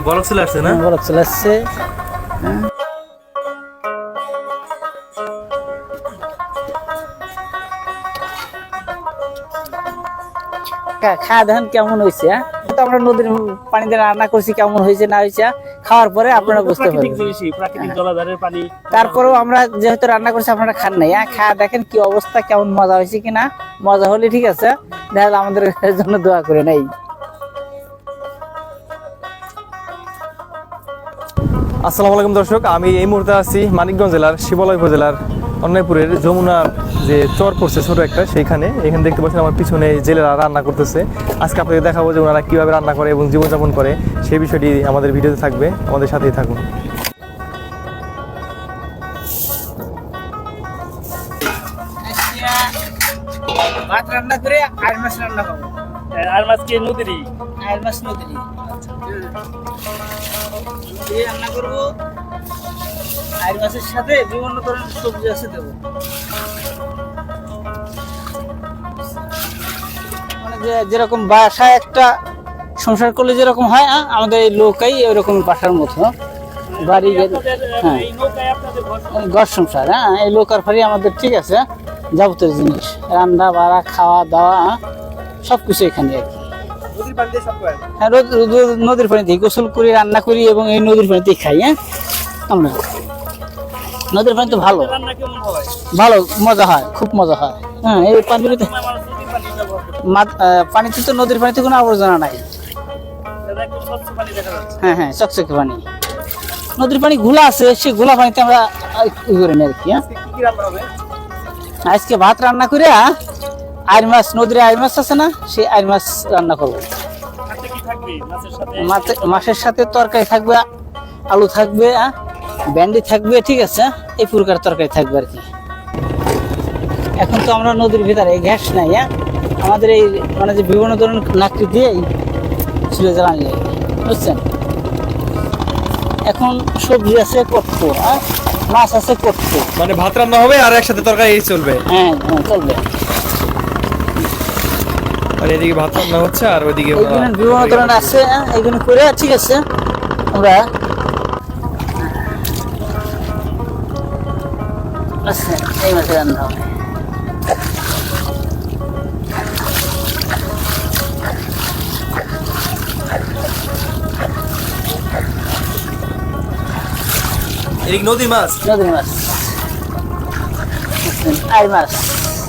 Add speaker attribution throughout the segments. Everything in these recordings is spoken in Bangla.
Speaker 1: বরফ চলে আসছে না?
Speaker 2: বরফ চলে আসছে। হ্যাঁ। খাওয়া দেখেন কেমন হয়েছে হ্যাঁ? তো আমরা নদীর পানিতে রান্না করছি কেমন হয়েছে না হয়েছে খাওয়ার পরে আপনারা বুঝতে পারবেন।
Speaker 3: পানি।
Speaker 2: তারপরেও আমরা যেহেতু রান্না করছি আপনারা খান নাই হ্যাঁ? খাওয়া দেখেন কি অবস্থা কেমন মজা হয়েছে কিনা? মজা হলে ঠিক আছে তাহলে আমাদের জন্য দোয়া করে নেই।
Speaker 1: আসসালামু আলাইকুম দর্শক, আমি এই মুহূর্তে আছি মানিকগঞ্জ জেলার শিবালয় উপজেলার অন্যায়পুরের যমুনার যে চর পড়ছে ছোট একটা, সেইখানে। এখানে দেখতে পাচ্ছেন আমার পিছনে জেলেরা রান্না করতেছে। আজকে আপনাদের দেখাবো যে ওনারা কীভাবে রান্না করে এবং জীবনযাপন করে। সেই বিষয়টি আমাদের ভিডিওতে থাকবে, আমাদের সাথেই থাকুন।
Speaker 2: রান্না করে আর মাছ রান্না করব। দিয়ে রান্না সাথে বিভিন্ন ধরনের সবজি আছে দেবো। মানে যেরকম বাসায় একটা সংসার করলে যেরকম হয় আমাদের এই লোকাই ওইরকম বাসার মতো। বাড়ি হ্যাঁ।
Speaker 3: ঘর
Speaker 2: সংসার হ্যাঁ। এই লোকার ফারি আমাদের ঠিক আছে, যাবতীয় জিনিস। রান্না বাড়া খাওয়া দাওয়া সব কিছু এখানে আর কি। হ্যাঁ নদীর পানিতে গোসল করি রান্না করি এবং এই নদীর পানিতে খাই হ্যাঁ? আমরা। নদীর পানি তো ভালো। ভালো মজা হয় খুব মজা হয়। হ্যাঁ এই পানিগুলিতে
Speaker 3: পানি
Speaker 2: মা- পানিতে তো নদীর পানিতে কোনো আবর্জনা নাই। হ্যাঁ হ্যাঁ চকচকে পানি। নদীর পানি ঘোলা আছে সেই ঘোলা পানিতে আমরা ই করে নিই আর কি হ্যাঁ? আজকে ভাত রান্না করে আইর মাছ নদীর আইর মাছ আছে না সেই আইর মাছ রান্না করব।
Speaker 3: মাছের সাথে?
Speaker 2: মাছে- মাছের সাথে তরকারি থাকবে আলু থাকবে আহ, ভেন্ডি থাকবে ঠিক আছে এই প্রকার তরকারি থাকবে আর কি। এখন তো আমরা নদীর ভিতরে গ্যাস নাই হ্যাঁ? আমাদের এই মানে যে বিভিন্ন ধরনের লাকড়ি দিয়েই চুলে জ্বালানি লাগে বুঝছেন? এখন সবজি আছে কটকো হ্যাঁ? মাছ আছে কটকো
Speaker 1: মানে ভাত রান্না হবে আর একসাথে তরকারি চলবে।
Speaker 2: হ্যাঁ হ্যাঁ চলবে।
Speaker 1: মানে এদিকে ভাত রান্না হচ্ছে আর ওইদিকে
Speaker 2: বিভিন্ন ধরনের আছে হ্যাঁ, এইগুলো করে ঠিক আছে আমরা আচ্ছা এই মাসে রান্না হবে।
Speaker 1: এদিকে নদীর মাছ।
Speaker 2: নদীর মাছ। আই মাছ।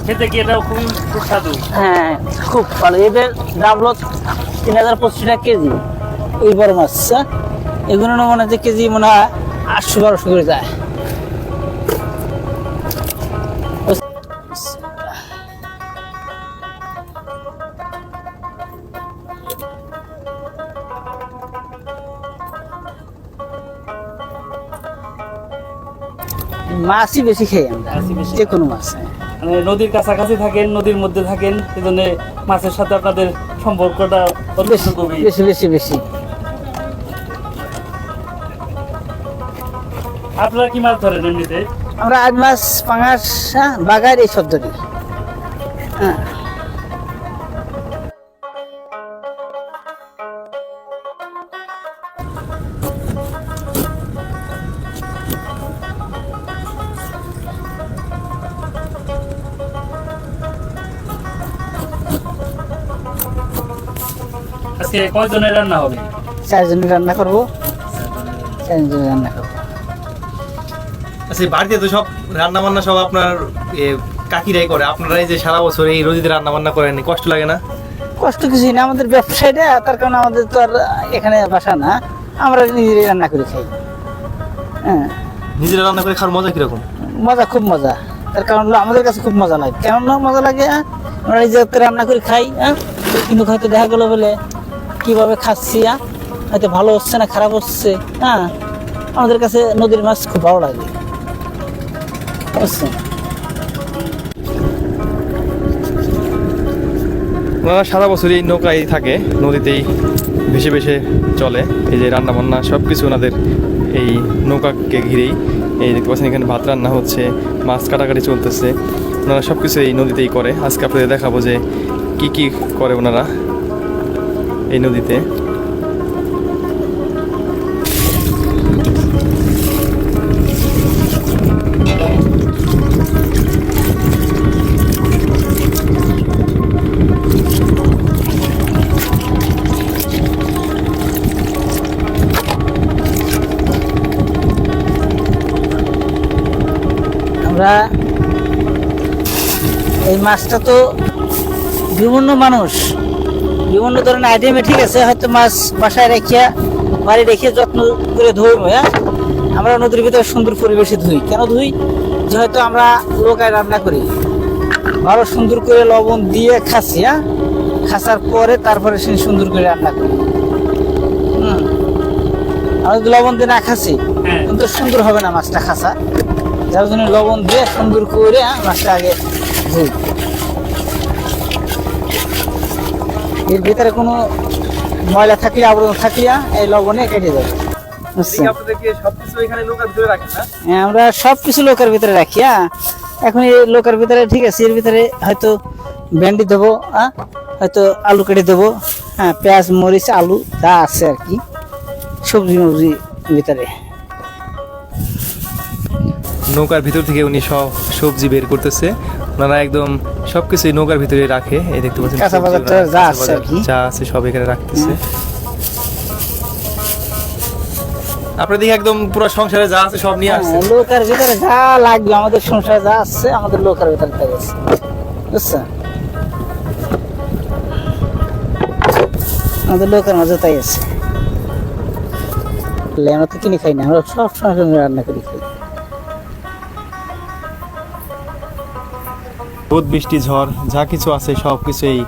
Speaker 3: খেতে কি খুবই সুস্বাদু
Speaker 2: হ্যাঁ খুব ভালো এদের দাম হলো তিন হাজার পঁচিশ টাকা কেজি ওই বড় মাছ হ্যাঁ? এগুলো মনে হচ্ছে কেজি মনে হয় আটশো বারোশো করে যায় মাছই বেশি খাই আমরা যে কোনো মাছ হ্যাঁ।
Speaker 3: মানে নদীর কাছাকাছি থাকেন নদীর মধ্যে থাকেন সেজন্য মাছের সাথে আপনাদের সম্পর্কটা
Speaker 2: বেশি বেশি বেশি বেশি।
Speaker 3: আপনারা কি মাছ ধরেন এমনিতে?
Speaker 2: আমরা আজ মাছ পাঙাশ হ্যাঁ, বাগার এই শব্দটি। হ্যাঁ।
Speaker 3: আজকে কয়জনের রান্না হবে?
Speaker 2: চারজন রান্না করব। চারজন রান্না করব।
Speaker 1: আচ্ছা বাড়িতে তো সব রান্না বান্না সব আপনার কাকিরাই করে। আপনারা এই যে সারা বছর এই রোজিতে রান্না বান্না করেন কষ্ট লাগে না?
Speaker 2: কষ্ট কিছুই না আমাদের ব্যবসায়টা তার কারণে আমাদের তো আর এখানে বাসা না। আমরা নিজেরাই রান্না করে খাই। হ্যাঁ।
Speaker 1: নিজেরা রান্না করে খাওয়ার মজা কীরকম?
Speaker 2: মজা খুব মজা। তার কারণ হলো আমাদের কাছে খুব মজা লাগে। কেমন মজা লাগে হ্যাঁ? আমরা নিজে হাতে রান্না করে খাই হ্যাঁ? কিন্তু হয়তো দেখা গেলো বলে কীভাবে খাচ্ছি হ্যাঁ হয়তো ভালো হচ্ছে না, খারাপ হচ্ছে হ্যাঁ? আমাদের কাছে নদীর মাছ খুব ভালো লাগে।
Speaker 1: ওনারা সারা বছর এই নৌকায় থাকে, নদীতেই ভেসে ভেসে চলে। এই যে রান্না বান্না সব কিছু ওনাদের এই নৌকাকে ঘিরেই। এই দেখতে পাচ্ছেন, এখানে ভাত রান্না হচ্ছে, মাছ কাটাকাটি চলতেছে। ওনারা সব কিছু এই নদীতেই করে। আজকে আপনাদের দেখাবো যে কি কি করে ওনারা এই নদীতে।
Speaker 2: আমরা এই মাছটা তো বিভিন্ন মানুষ। বিভিন্ন ধরনের আইটেমে ঠিক আছে হয়তো মাছ বাসায় রেখে বাড়ি রেখে যত্ন করে ধরবো হ্যাঁ? আমরা নদীর ভিতরে সুন্দর পরিবেশে ধুই। কেন ধুই? যে হয়তো আমরা লোকায় রান্না করি। ভালো সুন্দর করে লবণ দিয়ে খাসি হ্যাঁ? খাসার পরে তারপরে সে সুন্দর করে রান্না করি। হুম। আমরা যদি লবণ দিয়ে না খাসি
Speaker 3: হ্যাঁ।
Speaker 2: কিন্তু সুন্দর হবে না মাছটা খাসা। যার জন্য লবণ দিয়ে সুন্দর করে হ্যাঁ, মাছটা আগে ধুই। এর ভিতরে কোনো ময়লা থাকলে আবরণ থাকলে এই লবণে কেটে যাবে
Speaker 1: ভিতরে রাখেন না?
Speaker 2: হ্যাঁ, আমরা সব কিছু লোকের ভিতরে রাখি হ্যাঁ। এখন এই লোকের ভিতরে ঠিক আছে এর ভিতরে হয়তো ভেন্ডি দেবো হ্যাঁ হয়তো আলু কেটে দেবো হ্যাঁ পেঁয়াজ মরিচ আলু যা আছে আর কি সবজি মবজি ভিতরে।
Speaker 1: নৌকার ভিতর থেকে উনি সব সবজি বের করতেছে। ওনারা একদম সবকিছু নৌকার ভিতরে রাখে এই দেখতে পাচ্ছেন
Speaker 2: যা আছে।
Speaker 1: যা সব এখানে রাখতেছে। আপনার দিকে একদম পুরো সংসারে যা আছে সব নিয়ে আসছে।
Speaker 2: হ্যাঁ, লোকের ভিতরে যা লাগবে আমাদের সংসারে যা আছে আমাদের লোকের ভিতরে তাই আছে। বুঝছেন? আমাদের লোকের মাঝে তাই আছে। আমরা তো কিনে খাই না আমরা সব সময় রান্না করি। খাই
Speaker 1: রোদ বৃষ্টি ঝড় যা কিছু আছে সব কিছু এই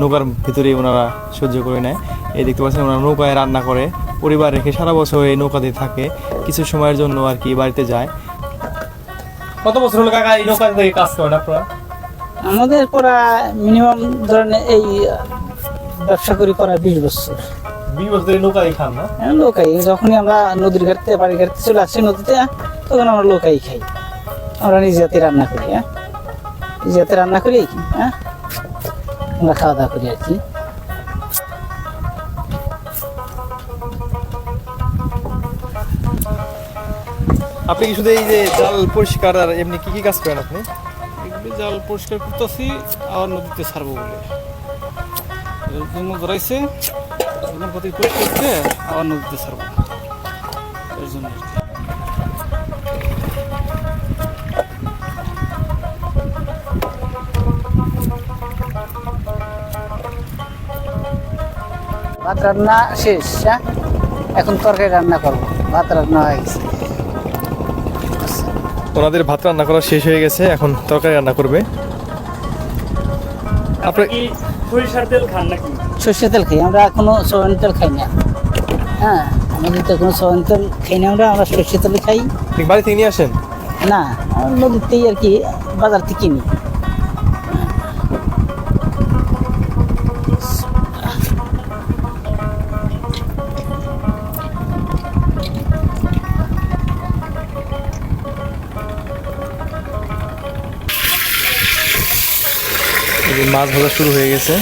Speaker 1: নৌকার ভিতরে ওনারা সহ্য করে নেয়। এই দেখতে পাচ্ছেন ওনারা নৌকায় রান্না করে পরিবার রেখে সারা বছর এই নৌকাতে থাকে কিছু সময়ের জন্য আর কি বাড়িতে যায়। কত বছর হলো কাকা এই নৌকা থেকে কাজ করেন আপনারা?
Speaker 2: আমাদের প্রায় মিনিমাম ধরেন এই ব্যবসা করি প্রায় বিশ বছর।
Speaker 1: বিশ বছর নৌকায় খান না?
Speaker 2: হ্যাঁ, লোকাই যখনই আমরা নদীর ঘাটতে বাড়ি ঘাটতে চলে আসছি নদীতে তখন আমরা লোকাই খাই। আমরা নিজ রান্না করি হ্যাঁ। হাতে রান্না করি কি হ্যাঁ? আমরা খাওয়া দাওয়া করি আর কি।
Speaker 1: আপনি কি শুধু এই যে জাল পরিষ্কার আর এমনি কি কি কাজ করেন আপনি?
Speaker 4: এগুলি জাল পরিষ্কার করতেছি আবার নদীতে ছাড়বো বলে। এর জন্য ধরাইছে পরিষ্কার করতে আবার নদীতে ছাড়বো।
Speaker 2: রান্না শেষ হ্যাঁ? এখন তরকারি রান্না করব ভাত রান্না হয়ে গেছে।
Speaker 1: ওনাদের ভাত রান্না করা শেষ হয়ে গেছে এখন তরকারি রান্না করবে।
Speaker 3: আপনি সরিষার তেল খান নাকি?
Speaker 2: সর্ষে তেল খাই আমরা কোনো সয়াবিন তেল খাই না। হ্যাঁ আমাদের তো কোনো সয়াবিন তেল খাই না আমরা আমরা সর্ষে তেল খাই।
Speaker 1: বাড়ি থেকে নিয়ে আসেন?
Speaker 2: না নদীতেই আর কি বাজার থেকে কিনি।
Speaker 1: মাছ ভাজা শুরু হয়ে গেছে।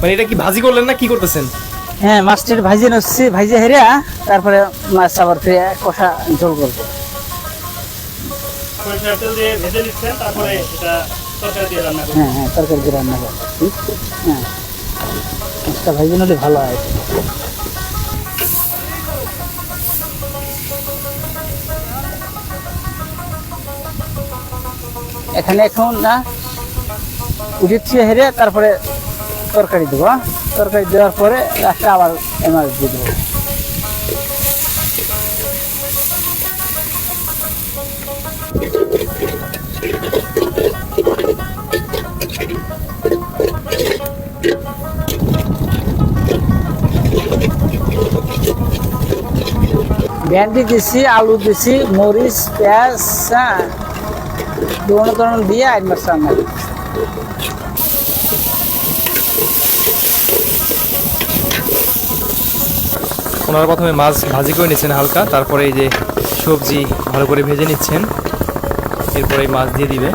Speaker 1: মানে এটা কি ভাজি করলেন না কি করতেছেন?
Speaker 2: হ্যাঁ মাছটির ভাজি নচ্ছি ভাজি হেরে তারপরে মাছ আবার ফিরে কষা ঝোল করব। হ্যাঁ হ্যাঁ তরকারি দিয়ে রান্না করব। হ্যাঁ মাছটা নিলে ভালো হয়। এখানে এখন না উঠেছি হেরে তারপরে তরকারি দেবো হ্যাঁ? তরকারি দেওয়ার পরে লাস্টে আবার মাছ দিয়ে দেবো। ভেন্ডি দিছি, আলু দিছি, মরিচ, পেঁয়াজ হ্যাঁ? বিভিন্ন ধরনের দিয়ে
Speaker 1: ওনারা প্রথমে মাছ ভাজি করে নিচ্ছেন হালকা, তারপরে এই যে সবজি ভালো করে ভেজে নিচ্ছেন। এরপরে মাছ দিয়ে দিবে।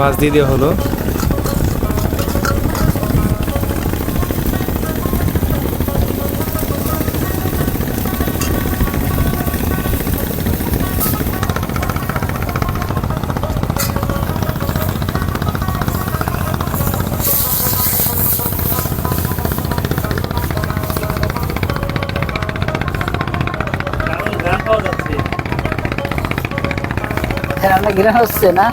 Speaker 1: মাছ দিয়ে দেওয়া হলো।
Speaker 2: রান্না হচ্ছে না?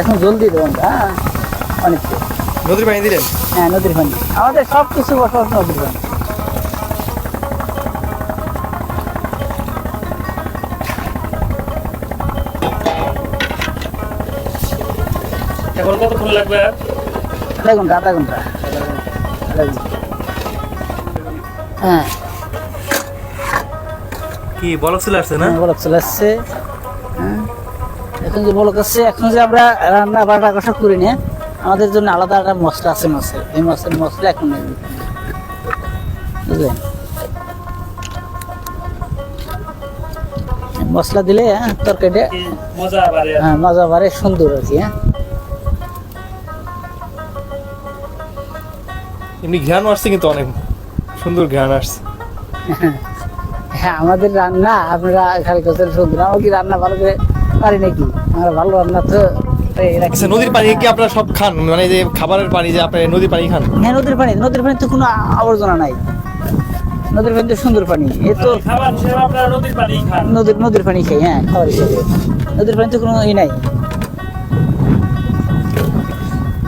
Speaker 2: এখন জলদি দেবেন হ্যাঁ? অনেকটা
Speaker 1: নদীর পানি দিলেন?
Speaker 2: হ্যাঁ নদীর পানি। আমাদের সব কিছু বসবাস নদীর পানি।
Speaker 3: এখন কতক্ষণ লাগবে?
Speaker 2: আধা ঘণ্টা আধা ঘণ্টা। হ্যাঁ।
Speaker 1: কি বলক চলে আসছে না?
Speaker 2: হ্যাঁ, বলক চলে আসছে। হ্যাঁ। এখন যে বলক আসছে এখন যে আমরা রান্না বাটা কষা করি না আমাদের জন্য আলাদা একটা মশলা আছে মাছের। এই মাছের মশলা এখন বুঝলেন? মশলা দিলে হ্যাঁ তরকারিটা
Speaker 3: মজা বাড়ে
Speaker 2: হ্যাঁ মজা বাড়ে সুন্দর আর কি হ্যাঁ।
Speaker 1: এমনি ঘ্রাণ আসছে কিন্তু অনেক সুন্দর ঘ্রাণ আসছে।
Speaker 2: হ্যাঁ আমাদের রান্না আপনারা খালি কথা সুন্দর আমরা কি রান্না ভালো করে পারি নাকি? আমরা ভালো রান্না তো
Speaker 1: আচ্ছা নদীর পানি কি আপনারা সব খান? মানে যে খাবারের পানি যে আপনারা নদীর পানি খান?
Speaker 2: হ্যাঁ নদীর পানি। নদীর পানি তো কোনো আবর্জনা নাই। নদীর পানি তো সুন্দর পানি। এ তো
Speaker 3: খাবার হিসেবে আপনারা নদীর পানি খান।
Speaker 2: নদীর নদীর পানি খাই হ্যাঁ খাবার হিসেবে। নদীর পানি তো কোনো ই নাই।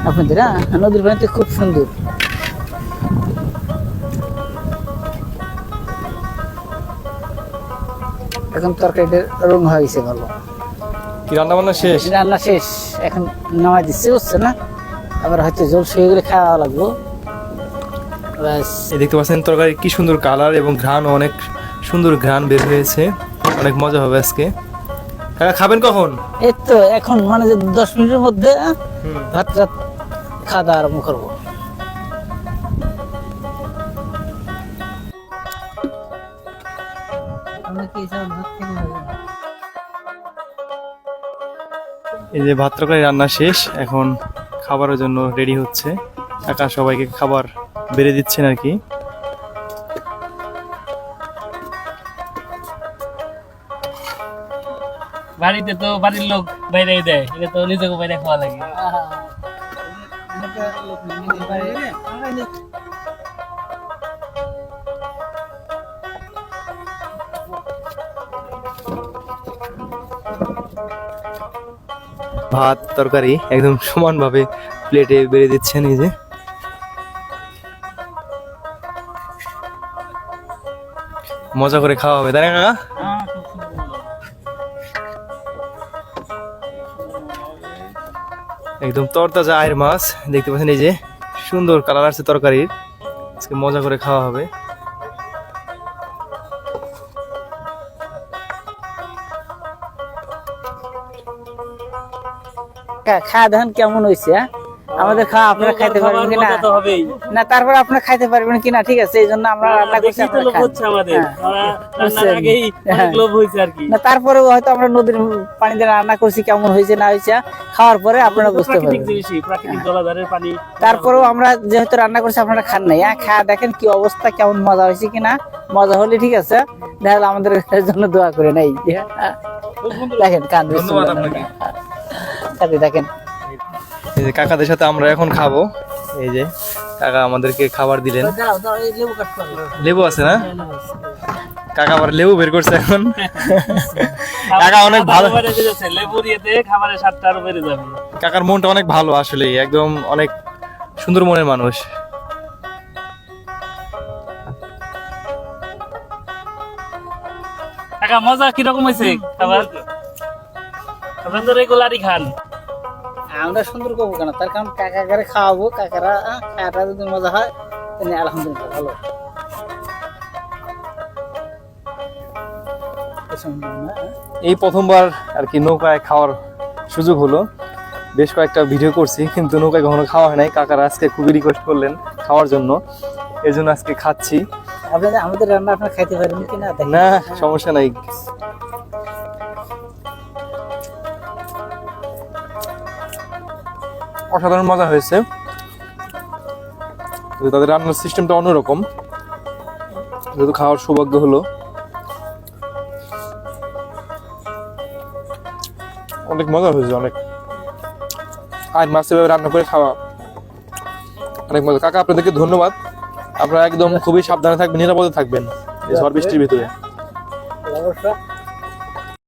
Speaker 2: আপনাদের হ্যাঁ নদীর পানি তো খুব সুন্দর। এখন তরকারিটার রং হয়ে গেছে ভালো।
Speaker 1: কি রান্না বান্না শেষ?
Speaker 2: রান্না শেষ। এখন নামাই দিচ্ছে বুঝছে না? আবার হয়তো জল শুয়ে গেলে খাওয়া লাগবো। ব্যাস।
Speaker 1: দেখতে পাচ্ছেন তরকারি কি সুন্দর কালার এবং ঘ্রাণ অনেক সুন্দর ঘ্রাণ বের হয়েছে। অনেক মজা হবে আজকে। কাকা খাবেন কখন?
Speaker 2: এই তো এখন মানে যে দশ মিনিটের মধ্যে ভাত রাত খাওয়া দাওয়া আরম্ভ করব।
Speaker 1: এই যে ভাত তরকারি রান্না শেষ এখন খাবারের জন্য রেডি হচ্ছে। কাকা সবাইকে খাবার বেড়ে দিচ্ছেন আর কি।
Speaker 3: বাড়িতে তো বাড়ির লোক বাইরে দেয় এটা তো নিজেকে বাইরে খাওয়া লাগে।
Speaker 1: ভাত, তরকারি একদম সমানভাবে প্লেটে বেড়ে দিচ্ছেন এই যে। মজা করে খাওয়া হবে, তাই না একদম তরতাজা আয়ের মাছ, দেখতে পাচ্ছেন এই যে, সুন্দর কালার আছে তরকারির। আজকে মজা করে খাওয়া হবে।
Speaker 2: খাওয়া দাওয়া কেমন হয়েছে হ্যাঁ? আমাদের খাওয়া আপনারা খাইতে পারবেন কিনা? না তারপর আপনারা খাইতে পারবেন কিনা ঠিক আছে? এই জন্য আমরা রান্না করছি হ্যাঁ, হ্যাঁ। না তারপরেও হয়তো আমরা নদীর পানিতে রান্না করছি কেমন হয়েছে না হয়েছে খাওয়ার পরে আপনারা বুঝতে পারবেন। তারপরেও আমরা যেহেতু রান্না করছি আপনারা খান নাই হ্যাঁ? খাওয়া দেখেন কি অবস্থা কেমন মজা হয়েছে কিনা? মজা হলে ঠিক আছে তাহলে আমাদের জন্য দোয়া করে নাই। দেখেন কান
Speaker 1: ধন্যবাদ আপনাকে।
Speaker 2: দেখেন।
Speaker 1: এই যে কাকাদের সাথে আমরা এখন খাব। এই যে কাকা আমাদেরকে খাবার দিলেন।
Speaker 2: দাও দাও এই লেবু
Speaker 1: আছে না? কাকা আবার লেবু বের করছে এখন। কাকা অনেক ভালো
Speaker 3: লেবু দিয়েতে খাবারের স্বাদটা আরও বেড়ে যাবে।
Speaker 1: কাকার মনটা অনেক ভালো আসলে একদম অনেক সুন্দর মনের মানুষ।
Speaker 3: কাকা মজা কীরকম হয়েছে খাবার? আপনারা তো রেগুলারই খান।
Speaker 2: আমরা সুন্দর করব কেন? তার কারণ কাকা করে খাওয়াবো কাকারা খাওয়াটা যদি মজা হয় তাহলে আলহামদুলিল্লাহ ভালো?
Speaker 1: এই প্রথমবার আর কি নৌকায় খাওয়ার সুযোগ হলো। বেশ কয়েকটা ভিডিও করছি কিন্তু নৌকায় কখনো খাওয়া হয় নাই। কাকারা আজকে খুবই রিকোয়েস্ট করলেন খাওয়ার জন্য। এই জন্য আজকে খাচ্ছি।
Speaker 2: আপনাদের আমাদের রান্না আপনার খাইতে পারেন কিনা।
Speaker 1: না সমস্যা নাই। অসাধারণ মজা হয়েছে। তাদের রান্নার সিস্টেমটা অন্যরকম, যেহেতু খাওয়ার সৌভাগ্য হলো। অনেক মজা হয়েছে, অনেক। আর মাছ এভাবে রান্না করে খাওয়া অনেক মজা। কাকা, আপনাদেরকে ধন্যবাদ। আপনারা একদম খুবই সাবধানে থাকবেন, নিরাপদে থাকবেন ঝড় বৃষ্টির ভিতরে।
Speaker 2: অবশ্য